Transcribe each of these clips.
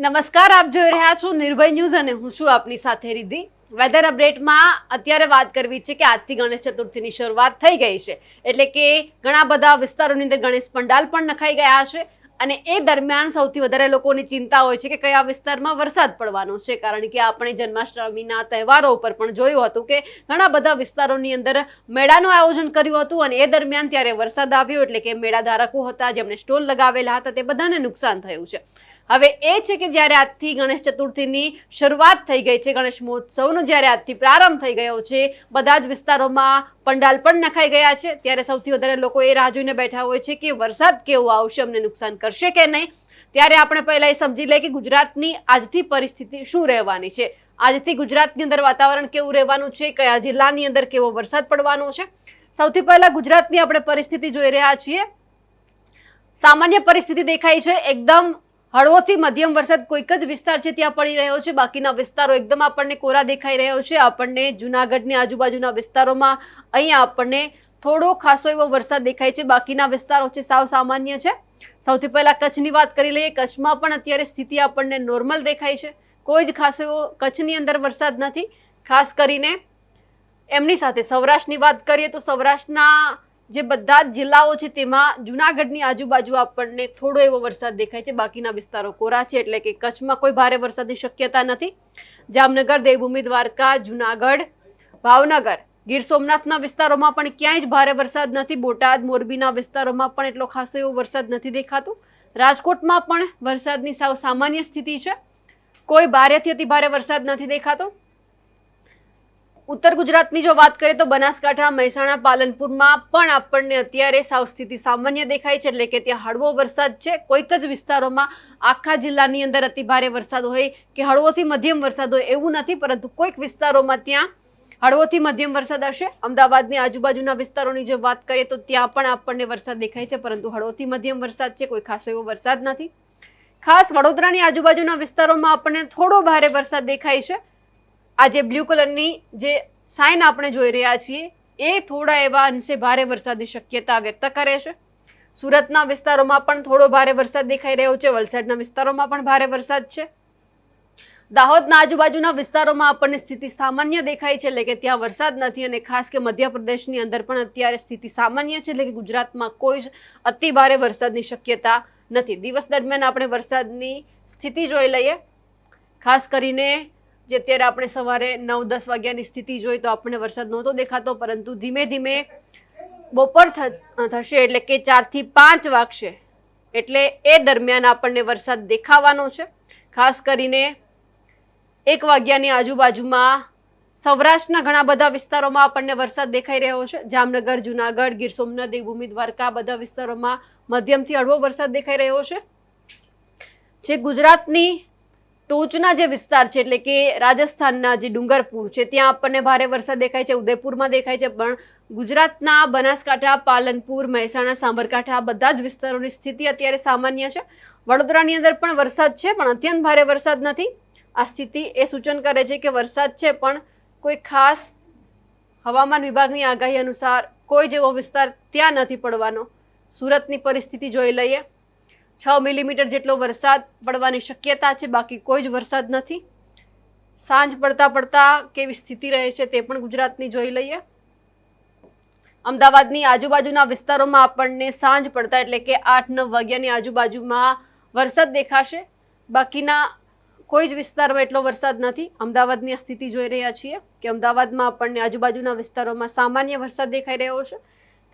નમસ્કાર, આપ જોઈ રહ્યા છો નિર્ભય ન્યૂઝ અને હું છું આપની સાથે રિદ્ધિ. વેધર અપડેટમાં અત્યારે વાત કરવી છે કે આજથી ગણેશ ચતુર્થીની શરૂઆત થઈ ગઈ છે. એટલે કે ઘણા બધા વિસ્તારોની અંદર ગણેશ પંડાલ પણ નખાઈ ગયા છે અને એ દરમિયાન સૌથી વધારે લોકોની ચિંતા હોય છે કે કયા વિસ્તારમાં વરસાદ પડવાનો છે. કારણ કે આપણે જન્માષ્ટમીના તહેવારો ઉપર પણ જોયું હતું કે ઘણા બધા વિસ્તારોની અંદર મેળાનું આયોજન કર્યું હતું અને એ દરમિયાન ત્યારે વરસાદ આવ્યો. એટલે કે મેળા ધારકો હતા, જેમણે સ્ટોલ લગાવેલા હતા, તે બધાને નુકસાન થયું છે. હવે એ છે કે જ્યારે આજથી ગણેશ ચતુર્થીની શરૂઆત થઈ ગઈ છે, ગણેશ મહોત્સવનો જ્યારે આજથી પ્રારંભ થઈ ગયો છે, બધા જ વિસ્તારોમાં પંડાલ પણ નખાઈ ગયા છે. ત્યારે સૌથી વધારે લોકો એ રાહ જોઈને બેઠા હોય છે કે વરસાદ કેવો આવશે, અમને નુકસાન કરશે કે નહીં? ત્યારે આપણે પહેલાં એ સમજી લઈએ કે ગુજરાતની આજથી પરિસ્થિતિ શું રહેવાની છે? આજથી ગુજરાતની અંદર વાતાવરણ કેવું રહેવાનું છે? કયા જિલ્લાની અંદર કેવો વરસાદ પડવાનો છે? સૌથી પહેલાં ગુજરાતની આપણે પરિસ્થિતિ જોઈ રહ્યા છીએ. સામાન્ય પરિસ્થિતિ દેખાય છે, એકદમ હળવોથી મધ્યમ વરસાદ કોઈક જ વિસ્તાર છે ત્યાં પડી રહ્યો છે. બાકીના વિસ્તારો એકદમ આપણને કોરા દેખાઈ રહ્યો છે. આપણને જુનાગઢની આજુબાજુના વિસ્તારોમાં અહીંયા આપણને થોડો ખાસો એવો વરસાદ દેખાય છે. બાકીના વિસ્તારો છે સાવ સામાન્ય છે. સૌથી પહેલાં કચ્છની વાત કરી લઈએ. કચ્છમાં પણ અત્યારે સ્થિતિ આપણને નોર્મલ દેખાય છે. કોઈ જ ખાસો એવો કચ્છની અંદર વરસાદ નથી. ખાસ કરીને એમની સાથે સૌરાષ્ટ્રની વાત કરીએ તો સૌરાષ્ટ્રના જે બધા જ જિલ્લાઓ છે તેમાં જુનાગઢની આજુબાજુ આપણને થોડો એવો વરસાદ દેખાય છે. બાકીના વિસ્તારો કોરા છે એટલે કે કચ્છમાં કોઈ ભારે વરસાદની શક્યતા નથી. જામનગર, દેવભૂમિ, દ્વારકા, જુનાગઢ, ભાવનગર, ગીર સોમનાથના વિસ્તારોમાં પણ ક્યાંય જ ભારે વરસાદ નથી. બોટાદ, મોરબીના વિસ્તારોમાં પણ એટલો ખાસો એવો વરસાદ નથી દેખાતો. રાજકોટમાં પણ વરસાદની સાવ સામાન્ય સ્થિતિ છે. કોઈ ભારેથી અતિ ભારે વરસાદ નથી દેખાતો. ઉત્તર ગુજરાતની જો વાત કરીએ તો બનાસકાંઠા, મહેસાણા, પાલનપુરમાં પણ આપણને અત્યારે સાવ સ્થિતિ સામાન્ય દેખાય છે. એટલે કે ત્યાં હળવો વરસાદ છે. કોઈક જ વિસ્તારોમાં આખા જિલ્લાની અંદર અતિ ભારે વરસાદ હોય કે હળવોથી મધ્યમ વરસાદ હોય એવું નથી, પરંતુ કોઈક વિસ્તારોમાં ત્યાં હળવોથી મધ્યમ વરસાદ હશે અમદાવાદની આજુબાજુના વિસ્તારોની જો વાત કરીએ તો ત્યાં પણ આપણને વરસાદ દેખાય છે, પરંતુ હળવોથી મધ્યમ વરસાદ છે. કોઈ ખાસો એવો વરસાદ નથી. ખાસ વડોદરાની આજુબાજુના વિસ્તારોમાં આપણને થોડો ભારે વરસાદ દેખાય છે. આ જે બ્લુ કલરની જે સાઇન આપણે જોઈ રહ્યા છીએ, એ થોડા એવા અંશે ભારે વરસાદની શક્યતા વ્યક્ત કરે છે. સુરતના વિસ્તારોમાં પણ થોડો ભારે વરસાદ દેખાઈ રહ્યો છે, વલસાડના વિસ્તારોમાં પણ ભારે વરસાદ છે. દાહોદના આજુબાજુના વિસ્તારોમાં આપણને સ્થિતિ સામાન્ય દેખાય છે, એટલે કે ત્યાં વરસાદ નથી અને ખાસ કે મધ્યપ્રદેશની અંદર પણ અત્યારે સ્થિતિ સામાન્ય છે, એટલે કે ગુજરાતમાં કોઈ જ અતિ ભારે વરસાદની શક્યતા નથી. દિવસ દરમિયાન આપણે વરસાદની સ્થિતિ જોઈ લઈએ. ખાસ કરીને જે અત્યારે આપણે સવારે નવ દસ વાગ્યાની સ્થિતિ જોઈ તો આપણને વરસાદ નહોતો દેખાતો, પરંતુ ધીમે ધીમે બપોર થશે એટલે કે ચારથી પાંચ વાગશે એટલે એ દરમિયાન આપણને વરસાદ દેખાવાનો છે. ખાસ કરીને એક વાગ્યાની આજુબાજુમાં સૌરાષ્ટ્રના ઘણા બધા વિસ્તારોમાં આપણને વરસાદ દેખાઈ રહ્યો છે. જામનગર, જુનાગઢ, ગીર સોમનાથ દેવભૂમિ દ્વારકા બધા વિસ્તારોમાં મધ્યમથી હળવો વરસાદ દેખાઈ રહ્યો છે. જે ગુજરાતની ટોચના જે વિસ્તાર છે, એટલે કે રાજસ્થાનના જે ડુંગરપુર છે, ત્યાં આપણને ભારે વરસાદ દેખાય છે, ઉદયપુરમાં દેખાય છે, પણ ગુજરાતના બનાસકાંઠા, પાલનપુર, મહેસાણા, સાબરકાંઠા આ બધા જ વિસ્તારોની સ્થિતિ અત્યારે સામાન્ય છે. વડોદરાની અંદર પણ વરસાદ છે, પણ અત્યંત ભારે વરસાદ નથી. આ સ્થિતિ એ સૂચન કરે છે કે વરસાદ છે, પણ કોઈ ખાસ હવામાન વિભાગની આગાહી અનુસાર કોઈ જેવો વિસ્તાર ત્યાં નથી પડવાનો. સુરતની પરિસ્થિતિ જોઈ લઈએ. છ મિલીમીટર જેટલો વરસાદ પડવાની શક્યતા છે, બાકી કોઈ જ વરસાદ નથી. સાંજ પડતા પડતા કેવી સ્થિતિ રહે છે તે પણ ગુજરાતની જોઈ લઈએ. અમદાવાદની આજુબાજુના વિસ્તારોમાં આપણને સાંજ પડતા એટલે કે આઠ નવ વાગ્યાની આજુબાજુમાં વરસાદ દેખાશે. બાકીના કોઈ જ વિસ્તારમાં એટલો વરસાદ નથી. અમદાવાદની સ્થિતિ જોઈ રહ્યા છીએ કે અમદાવાદમાં આપણને આજુબાજુના વિસ્તારોમાં સામાન્ય વરસાદ દેખાઈ રહ્યો છે.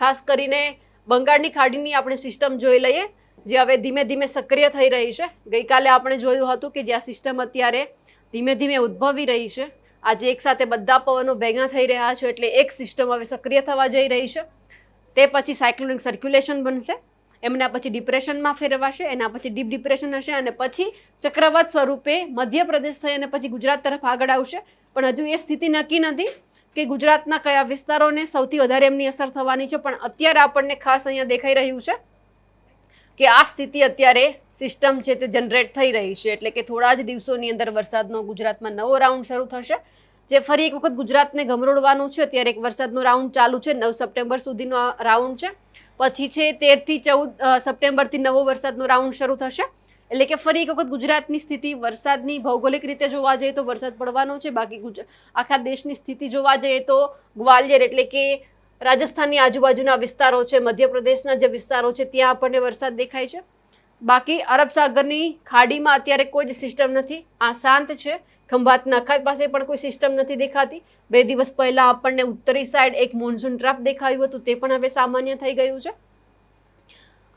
ખાસ કરીને બંગાળની ખાડીની આપણે સિસ્ટમ જોઈ લઈએ જે હવે ધીમે ધીમે સક્રિય થઈ રહી છે. ગઈકાલે આપણે જોયું હતું કે જ્યાં સિસ્ટમ અત્યારે ધીમે ધીમે ઉદ્ભવી રહી છે. આજે એકસાથે બધા પવનો ભેગા થઈ રહ્યા છે એટલે એક સિસ્ટમ હવે સક્રિય થવા જઈ રહી છે. તે પછી સાયક્લોનિક સર્ક્યુલેશન બનશે. એમના પછી ડિપ્રેશનમાં ફેરવાશે, એના પછી ડીપ ડિપ્રેશન હશે અને પછી ચક્રવાત સ્વરૂપે મધ્યપ્રદેશ થઈ અને પછી ગુજરાત તરફ આગળ આવશે. પણ હજુ એ સ્થિતિ નક્કી નથી કે ગુજરાતના કયા વિસ્તારોને સૌથી વધારે એમની અસર થવાની છે, પણ અત્યારે આપણને ખાસ અહીંયા દેખાઈ રહ્યું છે. કે આ સ્થિતિ અત્યારે સિસ્ટમ છે તે જનરેટ થઈ રહી છે. એટલે કે થોડા જ દિવસોની અંદર વરસાદનો ગુજરાતમાં નવો રાઉન્ડ શરૂ થશે. જે ફરી એક વખત ગુજરાતને ગમરોડવાનું છે અત્યારે એક વરસાદનો રાઉન્ડ ચાલુ છે. નવ સપ્ટેમ્બર સુધીનો રાઉન્ડ છે. પછી છે તેરથી ચૌદ સપ્ટેમ્બરથી નવો વરસાદનો રાઉન્ડ શરૂ થશે. એટલે કે ફરી એક વખત ગુજરાતની સ્થિતિ વરસાદની ભૌગોલિક રીતે જોવા જઈએ તો વરસાદ પડવાનો છે. બાકી આખા દેશની સ્થિતિ જોવા જઈએ તો ગ્વાલિયર એટલે કે રાજસ્થાનની આજુબાજુના વિસ્તારો છે, મધ્યપ્રદેશના જે વિસ્તારો છે, ત્યાં આપણને વરસાદ દેખાય છે. બાકી અરબ સાગરની ખાડીમાં અત્યારે કોઈ જ સિસ્ટમ નથી. આ શાંત છે. ખંભાતના અખાત પાસે પણ કોઈ સિસ્ટમ નથી દેખાતી. બે દિવસ પહેલા આપણને ઉત્તરી સાઈડ એક મોન્સૂન ટ્રાફ દેખાયું હતું, તે પણ હવે સામાન્ય થઈ ગયું છે.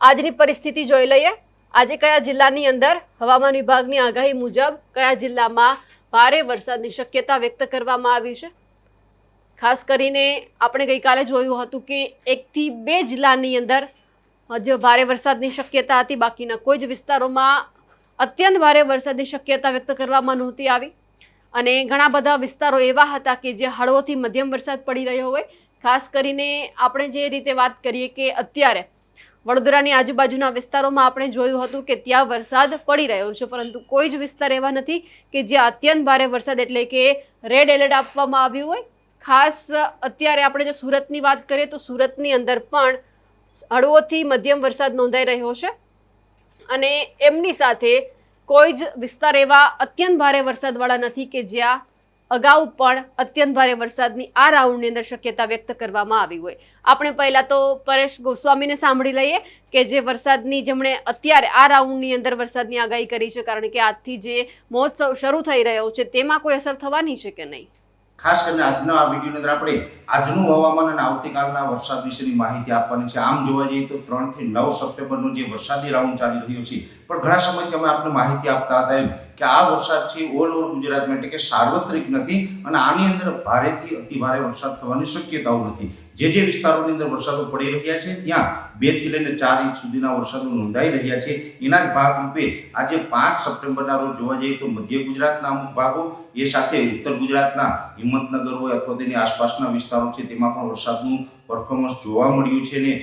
આજની પરિસ્થિતિ જોઈ લઈએ. આજે કયા જિલ્લાની અંદર હવામાન વિભાગની આગાહી મુજબ કયા જિલ્લામાં ભારે વરસાદની શક્યતા વ્યક્ત કરવામાં આવી છે? ખાસ કરીને આપણે ગઈકાલે જોયું હતું કે એકથી બે જિલ્લાની અંદર જે ભારે વરસાદની શક્યતા હતી. બાકીના કોઈ જ વિસ્તારોમાં અત્યંત ભારે વરસાદની શક્યતા વ્યક્ત કરવામાં નહોતી આવી. અને ઘણા બધા વિસ્તારો એવા હતા કે જે હળવોથી મધ્યમ વરસાદ પડી રહ્યો હોય. ખાસ કરીને આપણે જે રીતે વાત કરીએ કે અત્યારે વડોદરાની આજુબાજુના વિસ્તારોમાં આપણે જોયું હતું કે ત્યાં વરસાદ પડી રહ્યો છે. પરંતુ કોઈ જ વિસ્તાર એવા નથી કે જ્યાં અત્યંત ભારે વરસાદ એટલે કે રેડ એલર્ટ આપવામાં આવ્યું હોય. ખાસ અત્યારે આપણે જો સુરતની વાત કરીએ તો સુરતની અંદર પણ હળવોથી મધ્યમ વરસાદ નોંધાઈ રહ્યો છે. અને એમની સાથે કોઈ જ વિસ્તાર એવા અત્યંત ભારે વરસાદવાળા નથી કે જ્યાં અગાઉ પણ અત્યંત ભારે વરસાદની આ રાઉન્ડની અંદર શક્યતા વ્યક્ત કરવામાં આવી હોય. આપણે પહેલાં તો પરેશ ગોસ્વામીને સાંભળી લઈએ કે જે વરસાદની જેમણે અત્યારે આ રાઉન્ડની અંદર વરસાદની આગાહી કરી છે, કારણ કે આજથી જે મહોત્સવ શરૂ થઈ રહ્યો છે, તેમાં કોઈ અસર થવાની છે કે નહીં? ખાસ કરીને આજના આ વિડીયોની અંદર આપણે આજનું હવામાન અને આવતીકાલના વરસાદ વિશેની માહિતી આપવાની છે. આમ જોવા જઈએ તો ત્રણથી નવ સપ્ટેમ્બરનો જે વરસાદી રાઉન્ડ ચાલી રહ્યો છે પણ ઘણા સમયથી અમે આપને માહિતી આપતા હતા એમ કે આ વરસાદ છે ઓલ ઓવર ગુજરાતમાં એટલે કે સાર્વત્રિક નથી અને આની અંદર ભારેથી અતિ ભારે વરસાદ થવાની શક્યતાઓ નથી. જે જે વિસ્તારોની અંદર વરસાદો પડી રહ્યા છે, ત્યાં બેથી લઈને ચાર ઇંચ સુધીના વરસાદો નોંધાઈ રહ્યા છે. એના જ ભાગરૂપે આજે પાંચ સપ્ટેમ્બરના રોજ જોવા જઈએ તો મધ્ય ગુજરાતના અમુક ભાગો, એ સાથે ઉત્તર ગુજરાતના હિંમતનગર હોય અથવા તેની આસપાસના વિસ્તારો છે, તેમાં પણ વરસાદનું પરફોર્મન્સ જોવા મળ્યું છે ને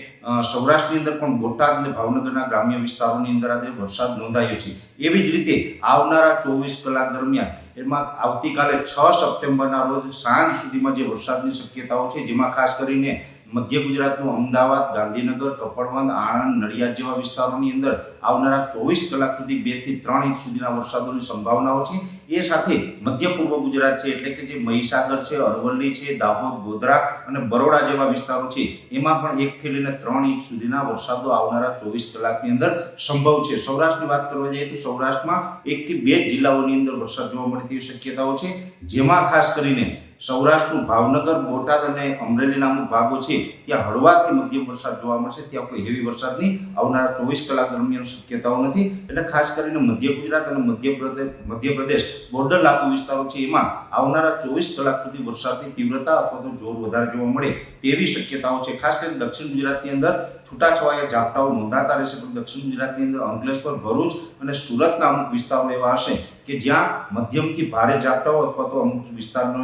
સૌરાષ્ટ્રની અંદર પણ બોટાદ અને ભાવનગરના ગ્રામ્ય વિસ્તારોની અંદર આજે વરસાદ નોંધાયો છે. એવી જ રીતે આવનારા ચોવીસ કલાક દરમિયાન એમાં આવતીકાલે છ સપ્ટેમ્બરના રોજ સાંજ સુધીમાં જે વરસાદની શક્યતાઓ છે, જેમાં ખાસ કરીને મધ્ય ગુજરાતનું અમદાવાદ, ગાંધીનગર, કપડવંદ, આણંદ, નડિયાદ જેવા વિસ્તારોની અંદર આવનારા ચોવીસ કલાક સુધી બેથી ત્રણ ઇંચ સુધીના વરસાદોની સંભાવનાઓ છે. એ સાથે મધ્ય પૂર્વ ગુજરાત છે, એટલે કે જે મહીસાગર છે, અરવલ્લી છે, દાહોદ, ગોધરા અને બરોડા જેવા વિસ્તારો છે, એમાં પણ એકથી લઈને ત્રણ ઇંચ સુધીના વરસાદો આવનારા ચોવીસ કલાકની અંદર સંભવ છે. સૌરાષ્ટ્રની વાત કરવા જઈએ તો સૌરાષ્ટ્રમાં એકથી બે જિલ્લાઓની અંદર વરસાદ જોવા મળે તેવી શક્યતાઓ છે, જેમાં ખાસ કરીને સૌરાષ્ટ્રનું ભાવનગર, બોટાદ અને અમરેલીના અમુક ભાગો છે ત્યાં હળવાથી મધ્યમ વરસાદ જોવા મળશે. ત્યાં કોઈ હેવી વરસાદની આવનારા ચોવીસ કલાક દરમિયાન શક્યતાઓ નથી. એટલે ખાસ કરીને મધ્ય ગુજરાત અને મધ્યપ્રદેશ મધ્યપ્રદેશ બોર્ડર લાગુ વિસ્તારો છે, એમાં આવનારા ચોવીસ કલાક સુધી વરસાદની તીવ્રતા અથવા તો જોર વધારે જોવા મળે તેવી શક્યતાઓ છે. ખાસ કરીને દક્ષિણ ગુજરાતની અંદર છૂટાછવાયા ઝાપટાઓ નોંધાતા રહેશે, પણ દક્ષિણ ગુજરાતની અંદર અંકલેશ્વર, ભરૂચ અને સુરતના અમુક વિસ્તારો એવા હશે કે જ્યાં મધ્યમથી ભારે ઝાપટાઓ અથવા તો અમુક વિસ્તારનો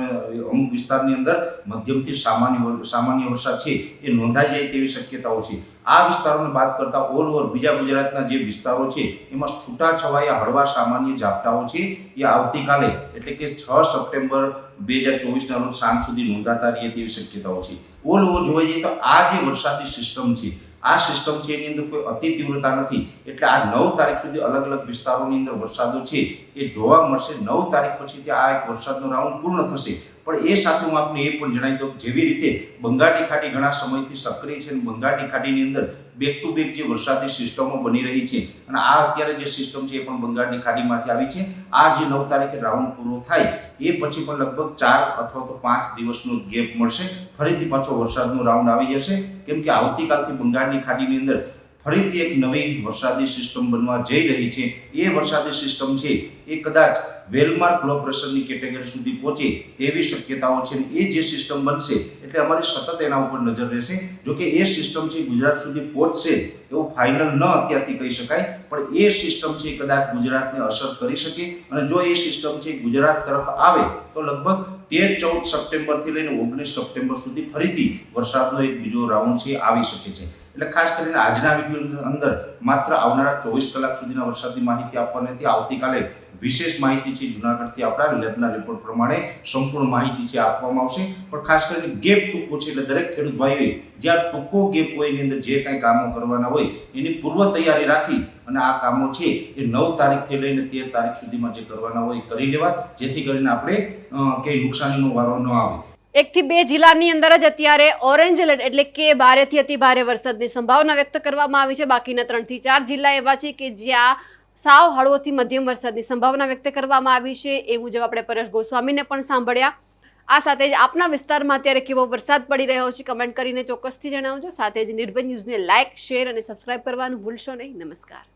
અમુક વિસ્તારની અંદર મધ્યમથી સામાન્ય સામાન્ય વરસાદ છે, એ નોંધાઈ જાય તેવી શક્યતાઓ છે. આ વિસ્તારોને બાદ કરતાં ઓલ ઓવર બીજા ગુજરાતના જે વિસ્તારો છે, એમાં છૂટાછવાયા હળવા સામાન્ય ઝાપટાઓ છે. એ આવતીકાલે, એટલે કે છ સપ્ટેમ્બર બે હજાર ચોવીસના રોજ સાંજ સુધી નોંધાતા રહે તેવી શક્યતાઓ છે. ઓલ ઓવર જોવા જઈએ તો આ જે વરસાદી સિસ્ટમ છે, આ સિસ્ટમ છે એની અંદર કોઈ અતિ તીવ્રતા નથી. એટલે આ નવ તારીખ સુધી અલગ અલગ વિસ્તારોની અંદર વરસાદો છે, એ જોવા મળશે. નવ તારીખ પછીથી આ એક વરસાદનો રાઉન્ડ પૂર્ણ થશે. પણ એ સાથે હું આપને એ પણ જણાવી દઉં જેવી રીતે બંગાળની ખાડી ઘણા સમયથી સક્રિય છે અને બંગાળની ખાડીની અંદર બેક ટુ બેક જે વરસાદી સિસ્ટમો બની રહી છે અને આ અત્યારે જે સિસ્ટમ છે એ પણ બંગાળની ખાડીમાંથી આવી છે. આ જે નવ તારીખે રાઉન્ડ પૂરો થાય એ પછી પણ લગભગ ચાર અથવા તો પાંચ દિવસનો ગેપ મળશે. ફરીથી પાછો વરસાદનો રાઉન્ડ આવી જશે. કેમ કે આવતીકાલથી બંગાળની ખાડીની અંદર ફરીથી એક નવી વરસાદી સિસ્ટમ બનવા જઈ રહી છે. એ વરસાદી સિસ્ટમ છે એ કદાચ વેલમાર્ક લો પ્રેશરની કેટેગરી સુધી પહોંચે તેવી શક્યતાઓ છે એ જે સિસ્ટમ બનશે એટલે અમારી સતત એના ઉપર નજર રહેશે. જો કે એ સિસ્ટમ છે ગુજરાત સુધી પહોંચશે એવું ફાઇનલ ન અત્યારથી કહી શકાય, પણ એ સિસ્ટમ છે કદાચ ગુજરાતને અસર કરી શકે. અને જો એ સિસ્ટમ છે ગુજરાત તરફ આવે, તો લગભગ તેર ચૌદ સપ્ટેમ્બરથી લઈને ઓગણીસ સપ્ટેમ્બર સુધી ફરીથી વરસાદનો એક બીજો રાઉન્ડ છે આવી શકે છે. એટલે ખાસ કરીને આજના વિડીયોની અંદર માત્ર આવનારા ચોવીસ કલાક સુધીના વરસાદની માહિતી આપવાની હતી. આવતીકાલે વિશેષ માહિતી છે જુનાગઢથી આપણા લેબના રિપોર્ટ પ્રમાણે સંપૂર્ણ માહિતી છે આપવામાં આવશે. પણ ખાસ કરીને ગેપ ટૂંકો છે એટલે દરેક ખેડૂત ભાઈઓએ જ્યાં ટૂંકો ગેપ હોય એની અંદર જે કાંઈ કામો કરવાના હોય એની પૂર્વ તૈયારી રાખી અને આ કામો છે એ નવ તારીખથી લઈને તેર તારીખ સુધીમાં જે કરવાના હોય એ કરી લેવા. જેથી કરીને આપણે કંઈ નુકસાનીનો વારો ન આવે. એકથી બે જિલ્લાની અંદર જ અત્યારે ઓરેન્જ એલર્ટ એટલે કે ભારેથી અતિ ભારે વરસાદની સંભાવના વ્યક્ત કરવામાં આવી છે. બાકીના ત્રણથી ચાર જિલ્લા એવા છે કે જ્યાં સાવ હળવોથી મધ્યમ વરસાદની સંભાવના વ્યક્ત કરવામાં આવી છે એ મુજબ આપણે પરેશ ગોસ્વામીને પણ સાંભળ્યા. આ સાથે જ આપના વિસ્તારમાં અત્યારે કેવો વરસાદ પડી રહ્યો છે કમેન્ટ કરીને ચોક્કસથી જણાવજો. સાથે જ નિર્ભય ન્યૂઝને લાઇક શેર અને સબસ્ક્રાઇબ કરવાનું ભૂલશો નહીં. નમસ્કાર.